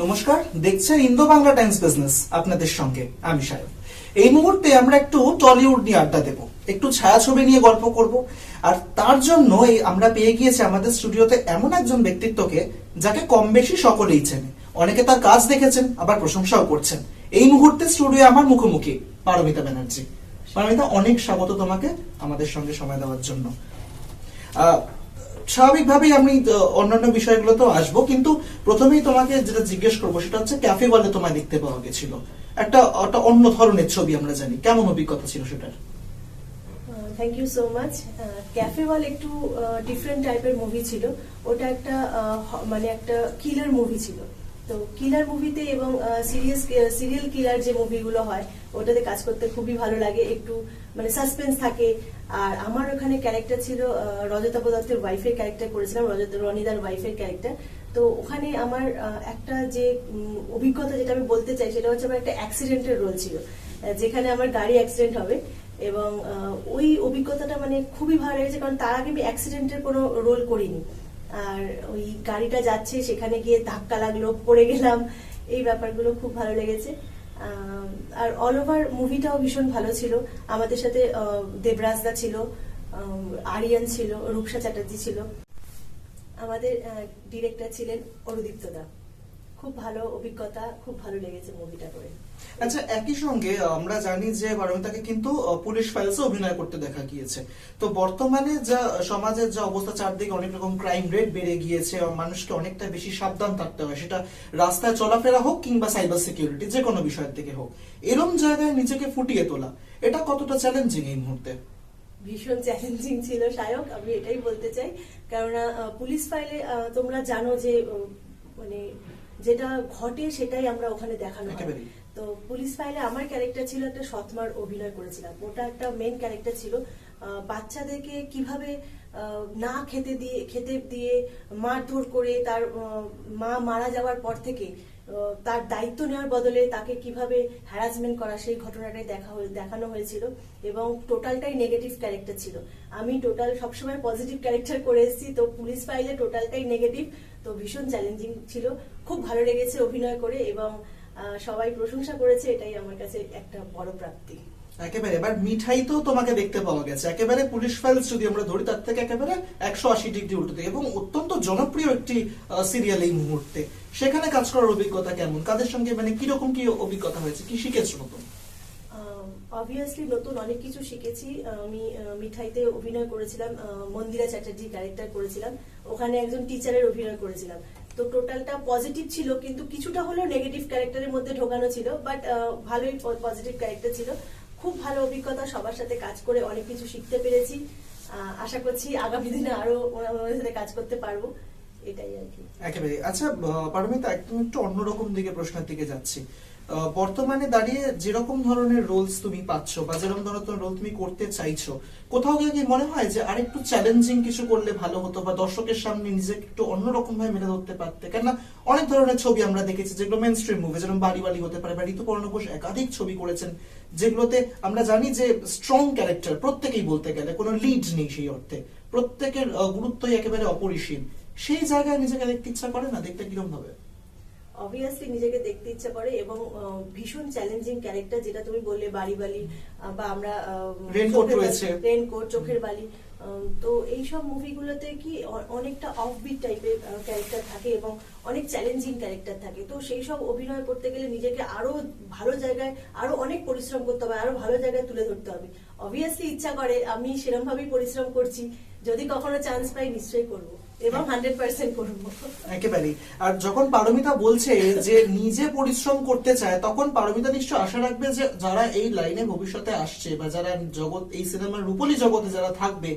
নমস্কার, দেখছেন Indo Bangla Times business আপনাদের সঙ্গে, আমি সাহেব এই মুহূর্তে আমরা একটু টলিউড নিয়ে আড্ডা দেব, একটু ছায়াছবি নিয়ে গল্প করব, আর তার জন্য আমরা পেয়ে গিয়েছি আমাদের স্টুডিওতে এমন একজন ব্যক্তিত্বকে যাকে কম বেশি সকলেই চেনে। অনেকে তার কাজ দেখেছেন, আবার প্রশংসাও করছেন। এই মুহূর্তে স্টুডিও আমার মুখোমুখি পারমিতা ব্যানার্জি। পারমিতা, অনেক স্বাগত তোমাকে আমাদের সঙ্গে সময় দেওয়ার জন্য। স্বাভাবিকভাবেই আমি অন্যান্য বিষয়গুলো তো আসব কিন্তু প্রথমেই তোমাকে যেটা জিজ্ঞেস করব সেটা হচ্ছে ক্যাফে বলে তোমায় দেখতে পাওয়া গেছিল। একটা একটা অন্য ধরনের ছবি আমরা জানি। কেমন অভিজ্ঞতা ছিল সেটার? Thank you so much cafe wall একটু ডিফারেন্ট টাইপের মুভি ছিল। ওটা একটা আহ, মানে একটা কিলার মুভি ছিল। তো কিলার মুভিতে এবং সিরিয়াস সিরিয়াল কিলার যে মুভিগুলো হয়, ওটাতে কাজ করতে খুবই ভালো লাগে। একটু মানে সাসপেন্স থাকে। আর আমার ওখানে ক্যারেক্টার ছিল রজতাভ দত্তের ওয়াইফের ক্যারেক্টার করেছিলাম, রজত, রনিদার ওয়াইফের ক্যারেক্টার তো ওখানে আমার একটা যে অভিজ্ঞতা যেটা আমি বলতে চাই, সেটা হচ্ছে আমার একটা অ্যাক্সিডেন্টের রোল ছিল যেখানে আমার গাড়ি অ্যাক্সিডেন্ট হবে। এবং ওই অভিজ্ঞতাটা মানে খুবই ভালো লেগেছে, কারণ তার আগে আমি অ্যাক্সিডেন্টের কোনো রোল করিনি। আর ওই গাড়িটা যাচ্ছে, সেখানে গিয়ে ধাক্কা লাগল, পড়ে গেলাম। এই ব্যাপারগুলো খুব ভালো লেগেছে। আর অল ওভার মুভিটাও ভীষণ ভালো ছিল। আমাদের সাথে দেবরাজদা ছিল আরিয়ান ছিল, রূপসা চ্যাটার্জি ছিল। আমাদের ডিরেক্টর ছিলেন অরুদীপ্ত দা। খুব ভালো অভিজ্ঞতা, খুব ভালো লেগেছে মুভিটা করে। আচ্ছা একই সঙ্গে আমরা জানি যে পারমিতাকে কিন্তু পুলিশ ফাইলসে অভিনয় করতে দেখা গিয়েছে। তো বর্তমানে যা সমাজের যা অবস্থা চারদিকে অনেক রকম ক্রাইম রেট বেড়ে গিয়েছে মানুষকে অনেকটা বেশি সাবধান থাকতে হয়। সেটা রাস্তায় চলাফেরা হোক কিংবা সাইবার সিকিউরিটি যে কোনো বিষয়ের থেকে হোক। এরম জায়গায় নিজেকে ফুটিয়ে তোলা এটা কতটা চ্যালেঞ্জিং এই মুহূর্তে? ভীষণ চ্যালেঞ্জিং ছিল সায়ক আমি এটাই বলতে চাই। কেননা আহ, পুলিশ ফাইলে তোমরা জানো যে মানে যেটা ঘটে সেটাই আমরা ওখানে দেখানো হয়। তো পুলিশ ফাইলে আমার ক্যারেক্টার ছিল একটা সৎমার অভিনয় করেছিলাম। ওটা একটা মেন ক্যারেক্টার ছিল। বাচ্চাদেরকে কীভাবে না খেতে দিয়ে খেতে দিয়ে মারধর করে তার মা মারা যাওয়ার পর থেকে তার দায়িত্ব নেওয়ার বদলে তাকে কীভাবে হ্যারাসমেন্ট করা সেই ঘটনাটাই দেখা দেখানো হয়েছিল এবং টোটালটাই নেগেটিভ ক্যারেক্টার ছিল। আমি টোটাল সবসময় পজিটিভ ক্যারেক্টার করে এসেছি, তো পুলিশ ফাইলে টোটালটাই নেগেটিভ তো ভীষণ চ্যালেঞ্জিং ছিল। খুব ভালো লেগেছে অভিনয় করে এবং সবাই প্রশংসা করেছে এটাই আমার কাছে একটা বড় প্রাপ্তি। একেবারে। এবার মিঠাই তো তোমাকে দেখতে পাওয়া গেছে। একেবারে পুলিশ ফাইলস যদি আমরা ধরি তার থেকে একেবারে একশো আশি ডিগ্রি উল্টো দিকে। এবং অত্যন্ত জনপ্রিয় একটি সিরিয়াল এই মুহূর্তে। সেখানে কাজ করার অভিজ্ঞতা কেমন? কাদের সঙ্গে মানে কীরকম কি অভিজ্ঞতা হয়েছে? কি শিখেছো নতুন? অবভিয়াসলি নতুন অনেক কিছু শিখেছি। আমি মিঠাইতে অভিনয় করেছিলাম। মন্দিরা চ্যাটার্জি ক্যারেক্টার করেছিলাম। ওখানে একজন টিচারের অভিনয় করেছিলাম। তো টোটালটা পজিটিভ ছিল, কিন্তু কিছুটা হলেও নেগেটিভ ক্যারেক্টারের মধ্যে ঢোকানো ছিল বাট ভালোই পজিটিভ ক্যারেক্টার ছিল। খুব ভালো অভিজ্ঞতা, সবার সাথে কাজ করে অনেক কিছু শিখতে পেরেছি। আশা করছি আগামী দিনে আরও ওনা- ওনাদের সাথে কাজ করতে পারব। এটাই আর কি। একেবারে আচ্ছা পারমিতা একদম একটু অন্যরকম দিকে প্রশ্নের দিকে যাচ্ছি। বর্তমানে দাঁড়িয়ে যেরকম ধরনের রোলস তুমি পাচ্ছ বা যেরকম ধরনের রোল তুমি করতে চাইছো, কোথাও গিয়ে কি মনে হয় যে আরেকটু চ্যালেঞ্জিং কিছু করলে ভালো হতো বা দর্শকের সামনে নিজেকে একটু অন্যরকম ভাবে মেলে ধরতে পারতে? কেননা অনেক ধরনের ছবি আমরা দেখেছি, যেগুলো মেন স্ট্রিম মুভি যেরকম বাড়ি বাড়ি হতে পারে বা ঋতুপর্ণ ঘোষ একাধিক ছবি করেছেন, যেগুলোতে আমরা জানি যে স্ট্রং ক্যারেক্টার প্রত্যেকেই বলতে গেলে, কোনো লিড নেই সেই অর্থে। প্রত্যেকের গুরুত্বই একেবারে অপরিসীম। সেই জায়গায় নিজেকে দেখতে ইচ্ছা করে না? দেখতে কিরম হবে? অবভিয়াসলি নিজেকে দেখতে ইচ্ছা করে এবং ভীষণ চ্যালেঞ্জিং ক্যারেক্টার যেটা তুমি বললে বাড়ি বালি বা আমরা রয়েছে। রেনকোট চোখের বালি তো এইসব মুভিগুলোতে কি অনেকটা অফবিট টাইপের ক্যারেক্টার থাকে এবং অনেক চ্যালেঞ্জিং ক্যারেক্টার থাকে। তো সেই সব অভিনয় করতে গেলে নিজেকে আরও ভালো জায়গায় আরও অনেক পরিশ্রম করতে হবে আরও ভালো জায়গায় তুলে ধরতে হবে। অবভিয়াসলি ইচ্ছা করে আমি সেরকম ভাবেই পরিশ্রম করছি যদি কখনো চান্স পাই নিশ্চয়ই করব। আর যখন পারমিতা বলছে যে নিজে পরিশ্রম করতে চায়, তখন পারমিতা নিশ্চয় আশা রাখবে যে যারা এই লাইনে ভবিষ্যতে আসছে বা যারা জগৎ, এই সিনেমার রূপলী জগতে যারা থাকবে,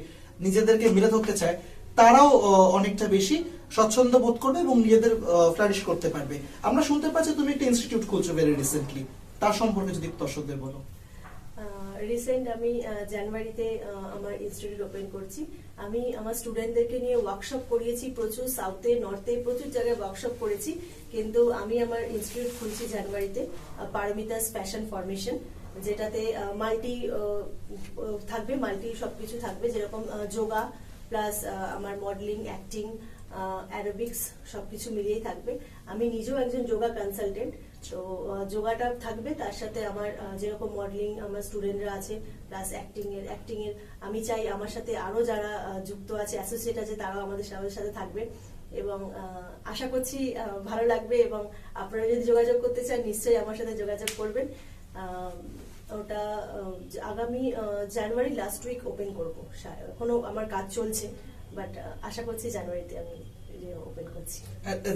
নিজেদেরকে মিলে ধরতে চায়, তারাও অনেকটা বেশি স্বচ্ছন্দ বোধ করবে এবং নিজেদের ফ্লারিশ করতে পারবে। আমরা শুনতে পাচ্ছি তুমি একটা ইনস্টিটিউট খুলছো ভেরি রিসেন্টলি তার সম্পর্কে যদি দর্শকদের বলো। রিসেন্ট আমি জানুয়ারিতে আমার ইনস্টিটিউট ওপেন করছি। আমি আমার স্টুডেন্টদেরকে নিয়ে ওয়ার্কশপ করিয়েছি প্রচুর সাউথে নর্থে প্রচুর জায়গায় ওয়ার্কশপ করেছি। কিন্তু আমি আমার ইনস্টিটিউট খুলছি জানুয়ারিতে পারমিতাস ফ্যাশন ফরমেশন যেটাতে মাল্টি থাকবে মাল্টি সবকিছু থাকবে, যেরকম যোগা প্লাস আমার মডেলিং অ্যাক্টিং অ্যারোবিক্স সবকিছু মিলিয়েই থাকবে। আমি নিজেও একজন যোগা কনসালটেন্ট তো যোগাটা থাকবে। তার সাথে আমার যেরকম মডেলিং আমার স্টুডেন্টরা আছে প্লাস অ্যাক্টিং এর অ্যাক্টিং এর, আমি চাই আমার সাথে আরও যারা যুক্ত আছে অ্যাসোসিয়েট আছে, তারাও আমাদের আমাদের সাথে থাকবে। এবং আশা করছি ভালো লাগবে এবং আপনারা যদি যোগাযোগ করতে চান, নিশ্চয়ই আমার সাথে যোগাযোগ করবেন। ওটা আগামী জানুয়ারি লাস্ট উইক ওপেন করব। এখনও আমার কাজ চলছে বাট আশা করছি জানুয়ারিতে আমি ওপেন করছি।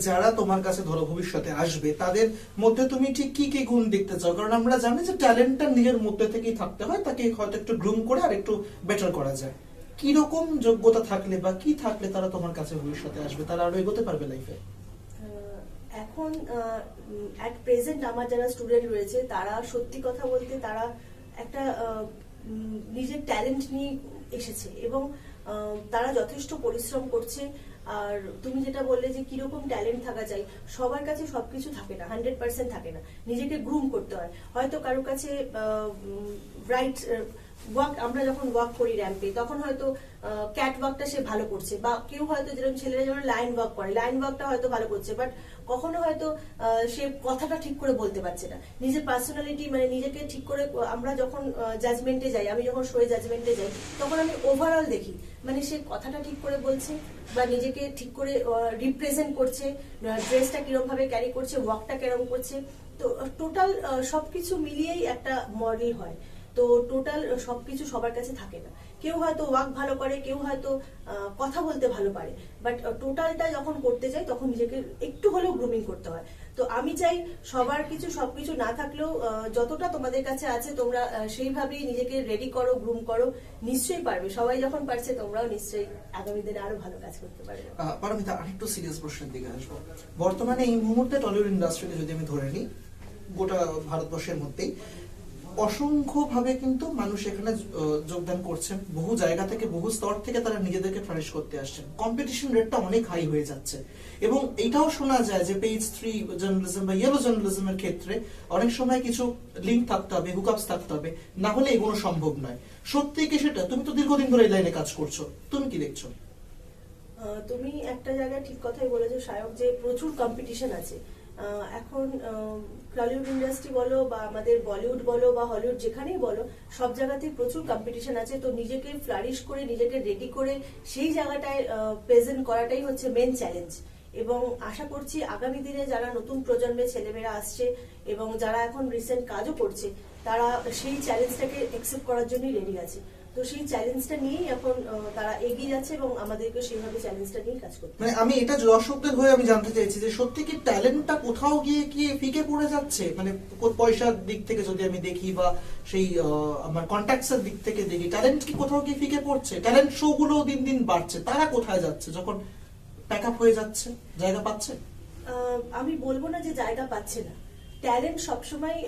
যারা তোমার কাছে ধরো ভবিষ্যতে আসবে তাদের মধ্যে তুমি ঠিক কি কি গুণ দেখতে চাও? কারণ আমরা জানি যে ট্যালেন্টটা নিজের মধ্যে থেকেই থাকতে হয় তাকে হয়তো একটু গ্রুম করে আর একটু বেটার করা যায়। কি রকম যোগ্যতা থাকলে বা কি থাকলে তারা তোমার কাছে ভবিষ্যতে আসবে? তারা আরও এগোতে পারবে লাইফে এখন অ্যাট প্রেজেন্ট আমার যারা স্টুডেন্ট রয়েছে তারা সত্যি কথা বলতে তারা একটা নিজের ট্যালেন্ট নিয়ে এসেছে এবং তারা যথেষ্ট পরিশ্রম করছে। আর তুমি যেটা বললে যে কীরকম ট্যালেন্ট থাকা চাই, সবার কাছে সবকিছু থাকে না হান্ড্রেড পার্সেন্ট থাকে না। নিজেকে গ্রুম করতে হয়। হয়তো কারও কাছে রাইট ওয়াক আমরা যখন ওয়াক করি র্যাম্পে তখন হয়তো ক্যাট ওয়াকটা সে ভালো করছে, বা কেউ হয়তো যেরকম ছেলেরা যেমন লাইন ওয়াক করে লাইন ওয়াকটা হয়তো ভালো করছে বাট কখনো হয়তো সে কথাটা ঠিক করে বলতে পারছে না। নিজের পার্সোনালিটি মানে নিজেকে ঠিক করে, আমরা যখন জাজমেন্টে যাই, আমি যখন শোয়ে জাজমেন্টে যাই, তখন আমি ওভারঅল দেখি মানে সে কথাটা ঠিক করে বলছে বা নিজেকে ঠিক করে রিপ্রেজেন্ট করছে ড্রেসটা কিরম ভাবে ক্যারি করছে ওয়াকটা কিরম করছে। তো টোটাল সবকিছু মিলিয়েই একটা মডেল হয়। তো টোটাল সবকিছু সবার কাছে থাকে না। কেউ হয়তো ওয়াক ভালো করে, কেউ হয়তো কথা বলতে ভালো পারে। বাট টোটালটা যখন করতে যাই তখন নিজেকে একটু হলেও গ্রুমিং করতে হয়। তো আমি চাই সবার কিছু সবকিছু না থাকলেও যতটা তোমাদের কাছে আছে, তোমরা সেইভাবেই নিজেকে রেডি করো গ্রুম করো। নিশ্চয়ই পারবে। সবাই যখন পারছে, তোমরাও নিশ্চয়ই আগামী দিনে আরও ভালো কাজ করতে পারবে। পারমিতা, আরেকটু সিরিয়াস প্রশ্নের দিকে আসব। বর্তমানে এই মুহূর্তে টলিউড ইন্ডাস্ট্রিকে যদি আমি ধরে নিই, গোটা ভারতবর্ষের মধ্যেই অসংখ্য ভাবে কিন্তু মানুষ এখানে যোগদান করছেন। বহু জায়গা থেকে, বহু স্তর থেকে তারা নিজেদেরকে ফ্লারিশ করতে আসছেন। কম্পিটিশন রেটটা অনেক হাই হয়ে যাচ্ছে। এবং এটাও শোনা যায় যে পেজ থ্রি জার্নালিজম বা ইয়েলো জার্নালিজমের ক্ষেত্রে অনেক সময় কিছু লিঙ্ক থাকতে হবে হুকআপস থাকতে হবে। না হলে এগুলো সম্ভব নয়। সত্যি কি সেটা? তুমি তো দীর্ঘদিন ধরে এই লাইনে কাজ করছ। তুমি কি দেখছ? তুমি একটা জায়গায় ঠিক কথাই বলেছ, সায়ক, যে প্রচুর কম্পিটিশন আছে। এখন টলিউড ইন্ডাস্ট্রি বলো বা আমাদের বলিউড বলো বা হলিউড যেখানেই বলো, সব জায়গাতেই প্রচুর কম্পিটিশন আছে। তো নিজেকে ফ্লারিশ করে, নিজেকে রেডি করে সেই জায়গাটায় প্রেজেন্ট করাটাই হচ্ছে মেন চ্যালেঞ্জ এবং আশা করছি আগামী দিনে যারা নতুন প্রজন্মের ছেলেমেয়েরা আসছে এবং যারা এখন রিসেন্ট কাজও করছে, তারা সেই চ্যালেঞ্জটাকে একসেপ্ট করার জন্যই রেডি আছে। তো সেই চ্যালেঞ্জটা নিয়েই এখন তারা এগিয়ে যাচ্ছে এবং আমাদেরকে সেইভাবে চ্যালেঞ্জটা নিয়েই কাজ করতে মানে আমি এটা দর্শকদের হয়ে আমি জানতে চাইছি যে সত্যি কি ট্যালেন্টটা কোথাও গিয়ে কি ফিকে পড়ে যাচ্ছে? মানে পয়সার দিক থেকে যদি আমি দেখি বা সেই আমার কন্ট্যাক্টস এর দিক থেকে দেখি ট্যালেন্ট কি কোথাও গিয়ে ফিকে পড়ছে? ট্যালেন্ট শো গুলো দিন দিন বাড়ছে। তারা কোথায় যাচ্ছে? যখন প্যাক আপ হয়ে যাচ্ছে জায়গা পাচ্ছে? আমি বলব না যে জায়গা পাচ্ছে না। ট্যালেন্ট সবসময়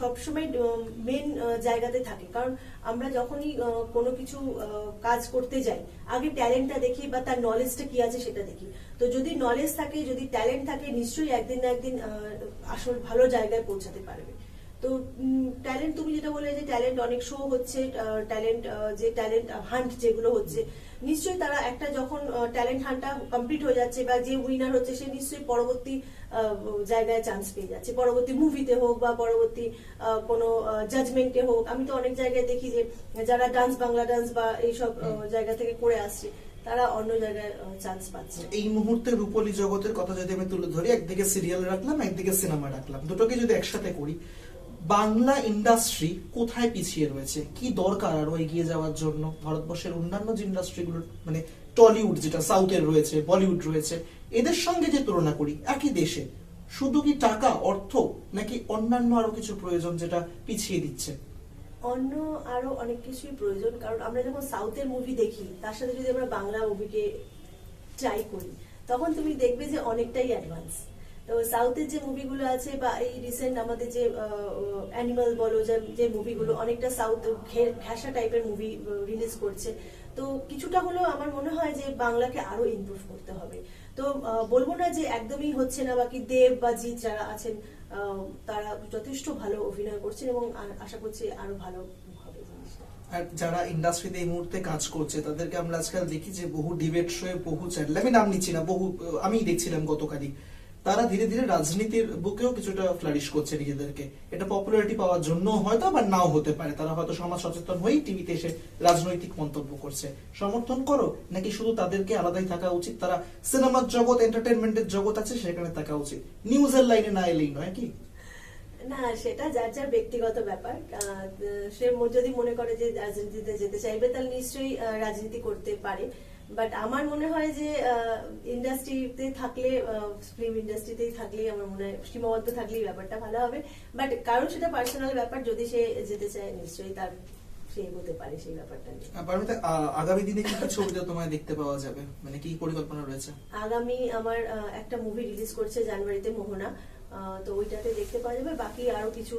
সবসময় মেন জায়গাতে থাকে। কারণ আমরা যখনই কোনো কিছু কাজ করতে যাই, আগে ট্যালেন্টটা দেখি বা তার নলেজটা কি আছে সেটা দেখি। তো যদি নলেজ থাকে, যদি ট্যালেন্ট থাকে, নিশ্চয়ই একদিন না একদিন আসল ভালো জায়গায় পৌঁছাতে পারবে। তো ট্যালেন্ট তুমি যেটা বলে যে ট্যালেন্ট অনেক শো হচ্ছে ট্যালেন্ট যে ট্যালেন্ট হান্ট যেগুলো হচ্ছে নিশ্চয়ই তারা একটা যখন ট্যালেন্ট হান্টটা কমপ্লিট হয়ে যাচ্ছে বা যে উইনার হচ্ছে সে নিশ্চয়ই পরবর্তী জায়গায় চান্স পেয়ে যাচ্ছে। পরবর্তী মুভিতে হোক বা পরবর্তী কোনো জাজমেন্টে হোক। আমি তো অনেক জায়গায় দেখি যে যারা ডান্স বাংলা ডান্স বা এইসব জায়গা থেকে করে আসছে তারা অন্য জায়গায় চান্স পাচ্ছে। এই মুহূর্তে রূপলী জগতের কথা যদি আমি তুলে ধরি একদিকে সিরিয়াল রাখলাম একদিকে সিনেমা রাখলাম। দুটোকে যদি একসাথে করি বাংলা ইন্ডাস্ট্রি কোথায় পিছিয়ে রয়েছে? কি দরকার আরও এগিয়ে যাওয়ার জন্য? ভারতবর্ষের অন্যান্য যে ইন্ডাস্ট্রিগুলো মানে টলিউড যেটা সাউথের রয়েছে বলিউড রয়েছে, এদের সঙ্গে যে তুলনা করি, একই দেশে, শুধু কি টাকা, অর্থ, নাকি অন্যান্য আরও কিছু প্রয়োজন যেটা পিছিয়ে দিচ্ছে? অন্য আরও অনেক কিছুই প্রয়োজন, কারণ আমরা যখন সাউথের মুভি দেখি, তার সাথে যদি আমরা বাংলা মুভিকে ট্রাই করি, তখন তুমি দেখবে যে অনেকটাই অ্যাডভান্স তো সাউথের যে মুভিগুলো আছে বা এই রিসেন্ট আমাদের যে অ্যানিমাল বলো যে- মুভিগুলো অনেকটা সাউথ ঘেঁষা টাইপের মুভি রিলিজ করছে। তো কিছুটা হলেও আমার মনে হয় যে বাংলাকে আরও ইমপ্রুভ করতে হবে। তো বলব না যে একদমই হচ্ছে না, বাকি দেব বা জিৎ যারা আছেন তারা যথেষ্ট ভালো অভিনয় করছেন এবং আশা করছি আরও ভালো আর যারা ইন্ডাস্ট্রিতে এই মুহূর্তে কাজ করছে, তাদেরকে আমরা আজকাল দেখি যে বহু ডিবেট শোয়ে বহু চ্যানেল আমি নাম নিচ্ছি না, বহু আমি দেখছিলাম গতকালই। তারা ধীরে ধীরে রাজনীতির বুকেও কিছুটা ফ্লারিশ করছে নিজেদেরকে। এটা পপুলারিটি পাওয়ার জন্য হয়তো আবার নাও হতে পারে। তারা হয়তো সমাজ সচেতন হয়েই টিভিতে এসে রাজনৈতিক মন্তব্য করছে। সমর্থন করো, নাকি শুধু তাদেরকে আলাদাই থাকা উচিত? তারা সিনেমার জগৎ এন্টারটেনমেন্টের জগৎ আছে, সেখানে থাকা উচিত। নিউজের লাইনে না এলেই নয়, কি? না, সেটা যার যার ব্যক্তিগত ব্যাপার। সে যদি মনে করে যে রাজনীতিতে যেতে চাইবে, তাহলে নিশ্চয়ই রাজনীতি করতে পারে। বাট আমার মনে হয় যে ইন্ডাস্ট্রিতে থাকলে ফিল্ম ইন্ডাস্ট্রিতেই থাকলে আমার মনে হয় সীমাবদ্ধ থাকলেই ব্যাপারটা ভালো হবে। বাট কারণ সেটা পার্সোনাল ব্যাপার যদি সে যেতে চায় নিশ্চয়ই তার পারে সেই ব্যাপারটা আগামী দিনে কি কি ছবিতে তোমায় দেখতে পাওয়া যাবে? মানে কি পরিকল্পনা রয়েছে? আগামী আমার একটা মুভি রিলিজ করছে জানুয়ারিতে মোহনা। তো ওইটাতে দেখতে পাওয়া যাবে। বাকি আরও কিছু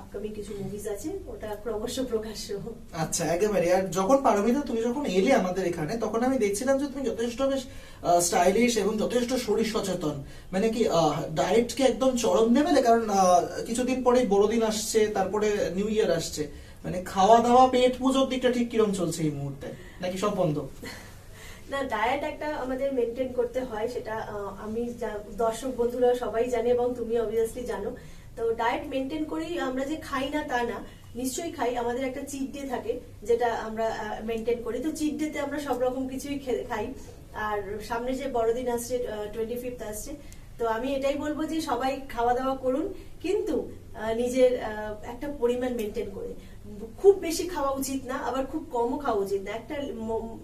আপকামিং কিছু মুভিজ আছে। ওটা ক্রমশ প্রকাশ্য। আচ্ছা একেবারে আর যখন পারমিতা, তুমি যখন এলে আমাদের এখানে, তখন আমি দেখছিলাম যে তুমি যথেষ্ট বেশ স্টাইলিশ এবং যথেষ্ট শরীর সচেতন। মানে কি ডায়েটকে একদম চরম নেবে কারণ কিছুদিন পরেই বড়দিন আসছে, তারপরে নিউ ইয়ার আসছে। মানে খাওয়া দাওয়া পেট পুজোর দিকটা ঠিক কিরম চলছে এই মুহূর্তে? নাকি সব বন্ধ না ডায়েট একটা আমাদের মেনটেন করতে হয়, সেটা আমি দর্শক বন্ধুরা সবাই জানে এবং তুমি অবভিয়াসলি জানো। তো ডায়েট মেনটেন করেই আমরা যে খাই না তা না, নিশ্চয়ই খাই, আমাদের একটা চিট ডে থাকে, যেটা আমরা মেনটেন করি। তো চিট ডেতে আমরা সব রকম কিছুই খাই। আর সামনে যে বড়দিন আসছে টোয়েন্টি ফিফথ আসছে, তো আমি এটাই বলব যে সবাই খাওয়া দাওয়া করুন, কিন্তু নিজের একটা পরিমাণ মেনটেন করে। খুব বেশি খাওয়া উচিত না আবার খুব কমও খাওয়া উচিত না। একটা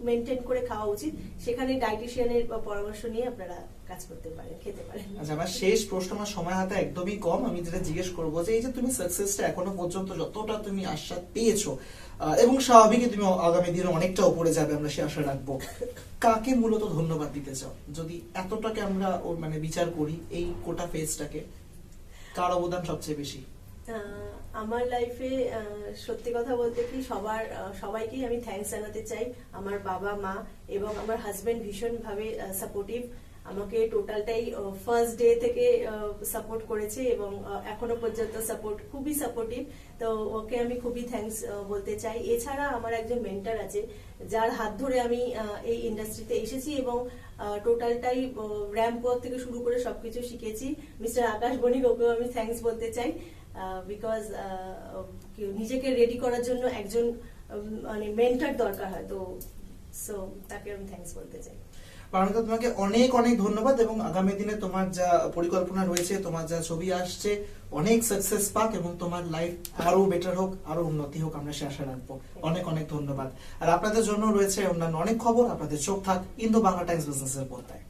মেনটেন করে খাওয়া উচিত সেখানে ডাইটিশিয়ানের পরামর্শ নিয়ে আপনারা কাজ করতে পারেন খেতে পারেন। আচ্ছা আমার শেষ প্রশ্ন আমার সময় হাতে একদমই কম। আমি যেটা জিজ্ঞেস করব যে এই যে তুমি সাকসেসটা এখনও পর্যন্ত যতটা তুমি আশা পেয়েছ এবং স্বাভাবিকই তুমি আগামী দিনে অনেকটা উপরে যাবে আমরা সে আশা রাখব কাকে মূলত ধন্যবাদ দিতে চাও? যদি এতটাকে আমরা মানে বিচার করি এই কোটা ফেজটাকে কার অবদান সবচেয়ে বেশি? আমার লাইফে সত্যি কথা বলতে কি সবার সবাইকেই আমি থ্যাঙ্কস জানাতে চাই। আমার বাবা, মা এবং আমার হাজবেন্ড ভীষণভাবে সাপোর্টিভ আমাকে টোটালটাই ফার্স্ট ডে থেকে সাপোর্ট করেছে এবং এখনও পর্যন্ত সাপোর্ট খুবই সাপোর্টিভ তো ওকে আমি খুবই থ্যাঙ্কস বলতে চাই। এছাড়া আমার একজন মেন্টার আছে, যার হাত ধরে আমি এই ইন্ডাস্ট্রিতে এসেছি এবং টোটালটাই র্যাম্প থেকে শুরু করে সবকিছু শিখেছি। মিস্টার আকাশ বণিক, ওকেও আমি থ্যাঙ্কস বলতে চাই। বিকজ নিজেকে রেডি করার জন্য একজন মানে মেন্টার দরকার হয়, তো সো তাকে আমি থ্যাঙ্কস বলতে চাই। পারমিতা, তোমাকে অনেক অনেক ধন্যবাদ এবং আগামী দিনে তোমার যা পরিকল্পনা রয়েছে, তোমার যা ছবি আসছে, অনেক সাকসেস পাক এবং তোমার লাইফ আরও বেটার হোক আরও উন্নতি হোক, আমরা সে আশা রাখব। অনেক অনেক ধন্যবাদ। আর আপনাদের জন্য রয়েছে অন্যান্য অনেক খবর, আপনাদের চোখ থাক ইন্দো বাংলা টাইমস বিজনেসের পর্দায়।